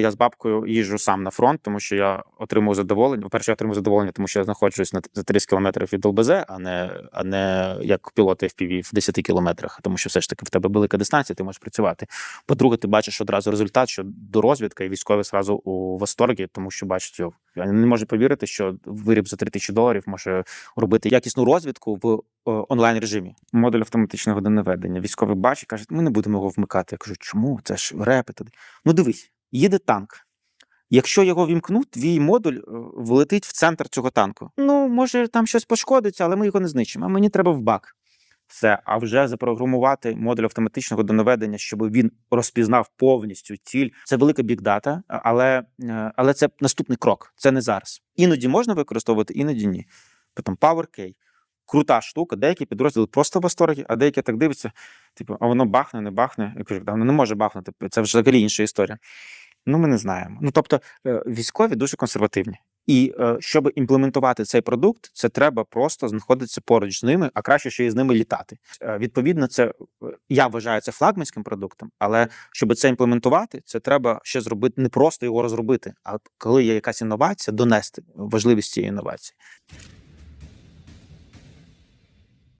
Я з бабкою їжджу сам на фронт, тому що я отримую задоволення. По-перше, я отримую задоволення, тому що я знаходжусь на за 30 кілометрів від ЛБЗ, а не, а не як пілот FPV в 10 кілометрах, тому що все ж таки в тебе велика дистанція, ти можеш працювати. По-друге, ти бачиш одразу результат, що до розвідка і військові зразу у восторгі, тому що бачать його. Я не можу повірити, що виріб за 3 тисячі доларів може робити якісну розвідку в онлайн режимі. Модуль автоматичного наведення. Військовий бачить, каже, ми не будемо його вмикати. Я кажу, чому? Це ж репи. Ну дивись, їде танк. Якщо його вімкнуть, твій модуль е, влетить в центр цього танку. Ну, може, там щось пошкодиться, але ми його не знищимо. А мені треба в бак. Все, а вже запрограмувати модуль автоматичного донаведення, щоб він розпізнав повністю ціль. Це велика бікдата, але, е, але це наступний крок. Це не зараз. Іноді можна використовувати, іноді ні. Потім PowerKey. Крута штука, деякі підрозділи просто в восторгі, а деякі так дивляться, типу, а воно бахне, не бахне. Я кажу, воно не може бахнути. Це взагалі інша історія. Ну, ми не знаємо. Ну тобто, е, військові дуже консервативні. І е, щоб імплементувати цей продукт, це треба просто знаходитися поруч з ними, а краще ще й з ними літати. Е, Відповідно, це я вважаю це флагманським продуктом, але щоб це імплементувати, це треба ще зробити не просто його розробити, а коли є якась інновація, донести важливість цієї інновації.